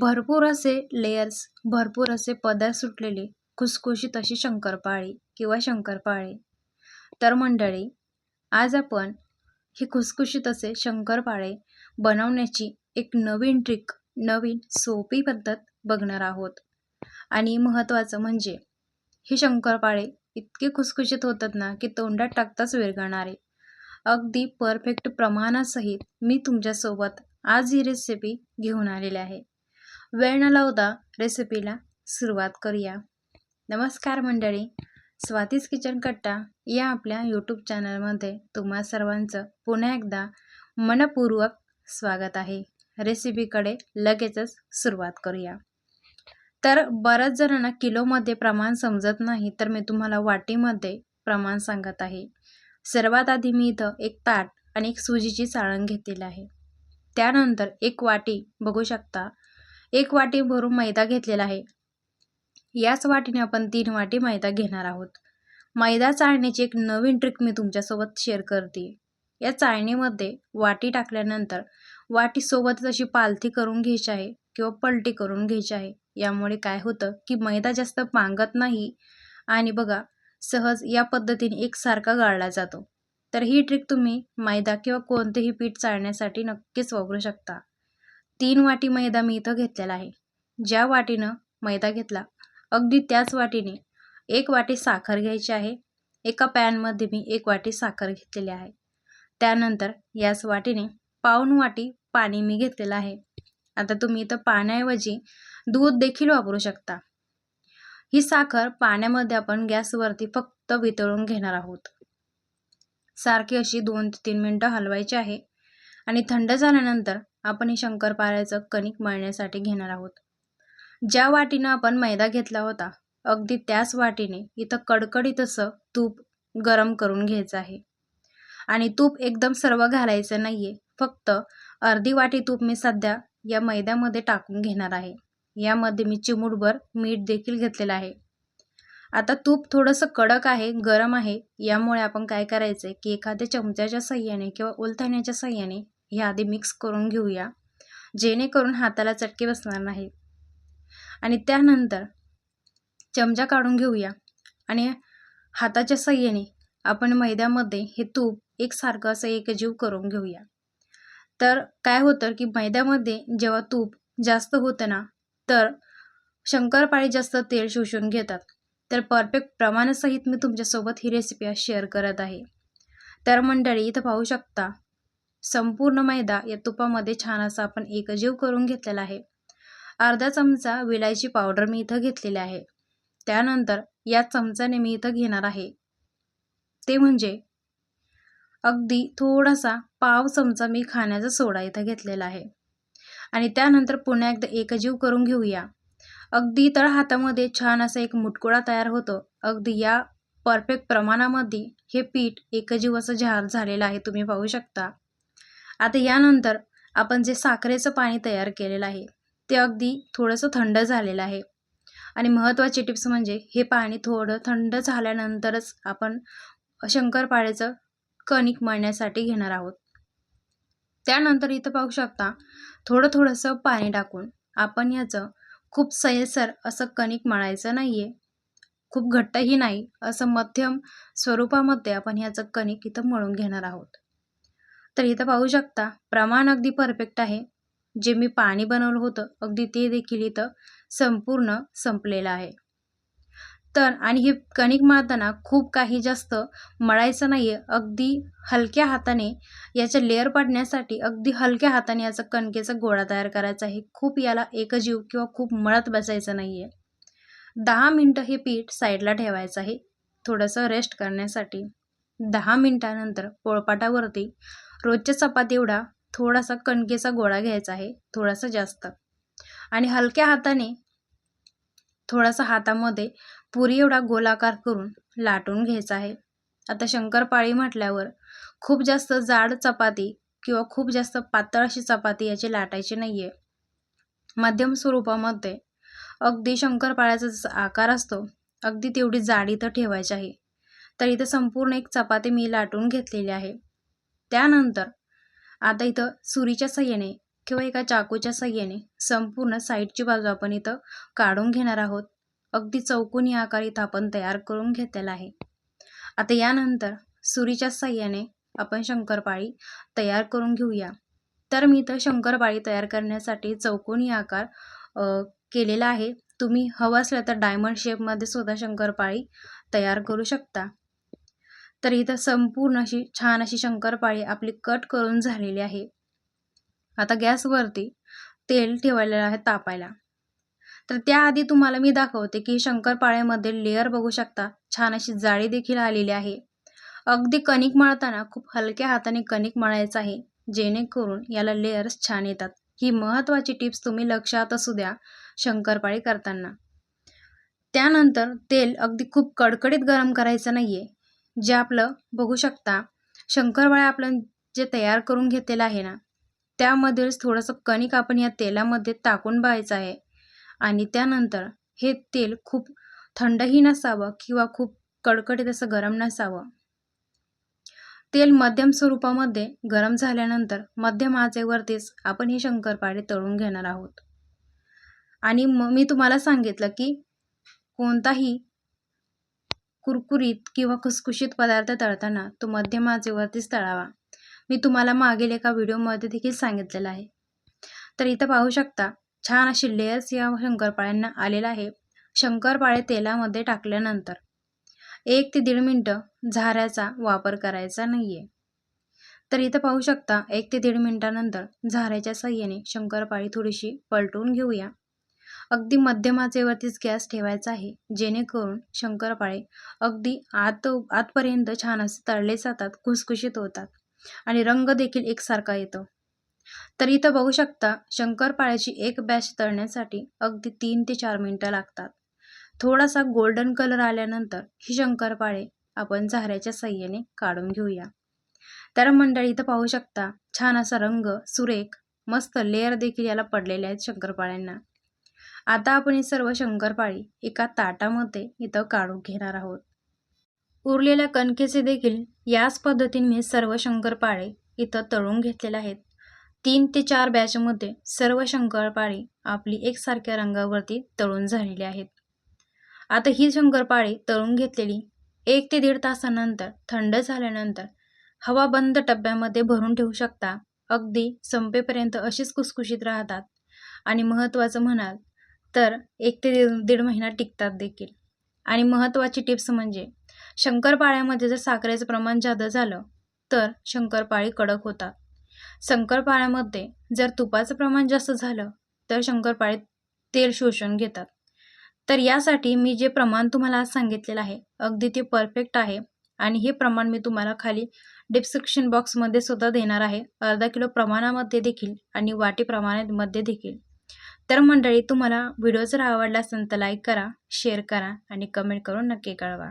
भरपूर असे लेयर्स भरपूर असे पदर सुटलेले खुसखुशीत अशी शंकरपाळी किंवा शंकरपाळे. तर मंडळी आज आपण ही खुसखुशीत असे शंकरपाळे बनवण्याची एक नवीन ट्रिक नवीन सोपी पद्धत बघणार आहोत. आणि महत्त्वाचं म्हणजे हे शंकरपाळे इतके खुसखुशीत होतात ना की तोंडात टाकताच विरघळणारे अगदी परफेक्ट प्रमाणासहित मी तुमच्यासोबत आज ही रेसिपी घेऊन आलेली आहे. वेळ न लावता रेसिपीला सुरुवात करूया. नमस्कार मंडळी स्वातीस किचन कट्टा या आपल्या यूट्यूब चॅनलमध्ये तुम्हा सर्वांचं पुन्हा एकदा मनपूर्वक स्वागत आहे. रेसिपीकडे लगेचच सुरुवात करूया. तर बऱ्याच जणांना किलोमध्ये प्रमाण समजत नाही तर मी तुम्हाला वाटीमध्ये प्रमाण सांगत आहे. सर्वात आधी मी इथं एक ताट आणि एक सुजीची चाळण घेतलेली आहे. त्यानंतर एक वाटी बघू शकता एक वाटी भरून मैदा घेतलेला आहे. याच वाटीने आपण तीन वाटी मैदा घेणार आहोत. मैदा चाळण्याची एक नवीन ट्रिक मी तुमच्यासोबत शेअर करते. या चाळणीमध्ये वाटी टाकल्यानंतर वाटीसोबतच अशी पालथी करून घ्यायची आहे किंवा पलटी करून घ्यायची आहे यामुळे काय होतं की मैदा जास्त पांगत नाही आणि बघा सहज या पद्धतीने एकसारखा गाळला जातो. तर ही ट्रिक तुम्ही मैदा किंवा कोणतेही पीठ चाळण्यासाठी नक्कीच वापरू शकता. तीन वाटी मैदा मी इथं घेतलेला आहे. ज्या वाटीनं मैदा घेतला अगदी त्याच वाटीने एक वाटी साखर घ्यायची आहे. एका पॅनमध्ये मी एक वाटी साखर घेतलेली आहे. त्यानंतर याच वाटीने पाऊन वाटी पाणी मी घेतलेलं आहे. आता तुम्ही इथं पाण्याऐवजी दूध देखील वापरू शकता. ही साखर पाण्यामध्ये आपण गॅसवरती फक्त वितळून घेणार आहोत. सारखी अशी दोन ते तीन मिनटं हलवायची आहे. आणि थंड झाल्यानंतर आपण हे शंकरपाळ्याचं कणिक मळण्यासाठी घेणार आहोत. ज्या वाटीनं आपण मैदा घेतला होता अगदी त्याच वाटीने इथं कडकडीत असं तूप गरम करून घ्यायचं आहे. आणि तूप एकदम सर्व घालायचं नाही आहे फक्त अर्धी वाटी तूप मी सध्या या मैद्यामध्ये टाकून घेणार आहे. यामध्ये मी चिमूटभर मीठ देखील घेतलेलं आहे. आता तूप थोडंसं कडक आहे गरम आहे यामुळे आपण काय करायचं आहे की एखाद्या चमच्याच्या सहाय्याने किंवा उलथण्याच्या सहाय्याने हे आधी मिक्स करून घेऊया. जेणेकरून हाताला चटके बसणार नाही आणि त्यानंतर चमचा काढून घेऊया. आणि हाताच्या सहाय्याने आपण मैद्यामध्ये हे तूप एकसारखं असं एकजीव करून घेऊया. तर काय होतं की मैद्यामध्ये जेव्हा तूप जास्त होतं ना तर शंकरपाळी जास्त तेल शोषून घेतात. तर परफेक्ट प्रमाणासहित मी तुमच्यासोबत ही रेसिपी शेअर करत आहे. तर मंडळी इथं पाहू शकता संपूर्ण मैदा या तुपामध्ये छान असा आपण एकजीव करून घेतलेला आहे. अर्धा चमचा विलायची पावडर मी इथं घेतलेली आहे. त्यानंतर या चमचाने मी इथं घेणार आहे. ते म्हणजे अगदी थोडासा पाव चमचा मी खाण्याचा सोडा इथं घेतलेला आहे. आणि त्यानंतर पुन्हा एकदा एकजीव करून घेऊया. अगदी तळ हातामध्ये छान असा एक मुटकुळा तयार होतो. अगदी या परफेक्ट प्रमाणामध्ये हे पीठ एकजीव असं झार झालेलं आहे तुम्ही पाहू शकता. आता यानंतर आपण जे साखरेचं पाणी तयार केलेलं आहे ते अगदी थोडंसं थंड झालेलं आहे. आणि महत्त्वाची टिप्स म्हणजे हे पाणी थोडं थंड झाल्यानंतरच आपण शंकरपाळेचं कणिक मळण्यासाठी घेणार आहोत. त्यानंतर इथं पाहू शकता थोडं थोडंसं पाणी टाकून आपण याचं खूप सयसर असं कणिक मळायचं नाही आहे खूप घट्टही नाही असं मध्यम स्वरूपामध्ये आपण ह्याचं कणिक इथं मळून घेणार आहोत. तर इथं पाहू शकता प्रमाण अगदी परफेक्ट आहे. जे मी पाणी बनवलं होतं अगदी ते देखील इथं संपूर्ण संपलेलं आहे. तर आणि हे कणिक मळताना खूप काही जास्त मळायचं नाही आहे अगदी हलक्या हाताने याचे लेअर पडण्यासाठी अगदी हलक्या हाताने याचा कणकेचा गोळा तयार करायचा आहे. खूप याला एकजीव किंवा खूप मळत बसायचं नाही आहे दहा मिनटं हे पीठ साईडला ठेवायचं आहे थोडंसं रेस्ट करण्यासाठी. दहा मिनटानंतर पोळपाटावरती रोजच्या चपाती एवढा थोडासा कणकेचा गोळा घ्यायचा आहे थोडासा जास्त. आणि हलक्या हाताने थोडासा हातामध्ये पुरी एवढा गोलाकार करून लाटून घ्यायचा आहे. आता शंकरपाळी म्हटल्यावर खूप जास्त जाड चपाती किंवा खूप जास्त पातळ अशी चपाती याची लाटायची नाही आहे मध्यम स्वरूपामध्ये अगदी शंकरपाळ्याचा जसा आकार असतो अगदी तेवढी जाडी तर ठेवायची आहे. तर इथं संपूर्ण एक चपाती मी लाटून घेतलेली आहे. त्यानंतर आता इथं सुरीच्या सहाय्याने किंवा एका चाकूच्या सहाय्याने संपूर्ण साईडची बाजू आपण इथं काढून घेणार आहोत. अगदी चौकोनी आकार इथं आपण तयार करून घेतलेला आहे. आता यानंतर सुरीच्या सहाय्याने आपण शंकरपाळी तयार करून घेऊया. तर मी इथं शंकरपाळी तयार करण्यासाठी चौकोनी आकार केलेला आहे. तुम्ही हवं असलं तर डायमंड शेपमध्ये सुद्धा शंकरपाळी तयार करू शकता. तर इथं संपूर्ण अशी छान अशी शंकरपाळी आपली कट करून झालेली आहे. आता गॅसवरती तेल ठेवलेलं आहे तापायला. तर त्याआधी तुम्हाला मी दाखवते की शंकरपाळ्यामध्ये लेअर बघू शकता. छान अशी जाळी देखील आलेली आहे. अगदी कणिक मळताना खूप हलक्या हाताने कणिक मळायचं आहे. जेणेकरून याला लेअर्स छान येतात. ही महत्त्वाची टिप्स तुम्ही लक्षात असू द्या शंकरपाळी करताना. त्यानंतर तेल अगदी खूप कडकडीत गरम करायचं नाही आहे जे आपलं बघू शकता शंकरपाळ्या आपलं जे तयार करून घेतलेलं आहे ना त्यामध्येच थोडंसं कणिक आपण या तेलामध्ये टाकून बघायचं आहे. आणि त्यानंतर हे तेल खूप थंडही नसावं किंवा खूप कडकडीत असं गरम नसावं. तेल मध्यम स्वरूपामध्ये गरम झाल्यानंतर मध्यम आचेवरतीच आपण हे शंकरपाळे तळून घेणार आहोत. आणि मग मी तुम्हाला सांगितलं की कोणताही कुरकुरीत किंवा खुसखुशीत पदार्थ तळताना तो मध्यम आचेवरतीच तळावा. मी तुम्हाला मागील एका व्हिडिओमध्ये देखील सांगितलेलं आहे. तर इथं पाहू शकता छान अशी लेयर्स या शंकरपाळ्यांना आलेला आहे. शंकरपाळे तेलामध्ये टाकल्यानंतर एक ते दीड मिनटं झाऱ्याचा वापर करायचा नाही आहे तर इथं पाहू शकता एक ते दीड मिनटानंतर झाऱ्याच्या साह्याने शंकरपाळी थोडीशी पलटून घेऊया. अगदी मध्यमाचेवरतीच गॅस ठेवायचा आहे. जेणेकरून शंकरपाळे अगदी आत आतपर्यंत छान असे तळले जातात खुसखुशीत होतात आणि रंग देखील एकसारखा येतो. तर इथं बघू शकता शंकरपाळ्याची एक बॅच तळण्यासाठी अगदी तीन ते चार मिनटं लागतात. थोडासा गोल्डन कलर आल्यानंतर ही शंकरपाळे आपण झाऱ्याच्या सहाय्याने काढून घेऊया. तर मंडळी इथं पाहू शकता छान असा रंग सुरेख मस्त लेअर देखील याला पडलेले आहेत शंकरपाळ्यांना. आता आपण सर्व शंकरपाळी एका ताटामध्ये इथं काढून घेणार आहोत. उरलेल्या कणकेचे देखील याच पद्धतीने मी सर्व शंकरपाळे इथं तळून घेतलेले आहेत. तीन ते चार बॅचमध्ये सर्व शंकरपाळी आपली एकसारख्या रंगावरती तळून झालेली आहेत. आता ही शंकरपाळी तळून घेतलेली एक ते दीड तासानंतर थंड झाल्यानंतर हवा बंद टब्यामध्ये भरून ठेवू शकता. अगदी संपेपर्यंत अशीच कुसकुशीत राहतात. आणि महत्त्वाचं म्हणाल तर एक ते दीड महिना टिकतात देखील. आणि महत्त्वाची टिप्स म्हणजे शंकरपाळ्यामध्ये जर साखरेचं प्रमाण जादा झालं तर शंकरपाळी कडक होतात. शंकरपाळ्यामध्ये जर तुपाचं प्रमाण जास्त झालं तर शंकरपाळी तेल शोषून घेतात. तर यासाठी मी जे प्रमाण तुम्हाला आज सांगितलेलं आहे अगदी ते परफेक्ट आहे. आणि हे प्रमाण मी तुम्हाला खाली डिस्क्रिप्शन बॉक्समध्ये सुद्धा देणार आहे. अर्धा किलो प्रमाणामध्ये देखील आणि वाटी प्रमाणामध्ये देखील. तर मंडळी तुम्हाला व्हिडिओ जर आवडला असेल तर लाईक करा शेअर करा आणि कमेंट करून नक्की कळवा.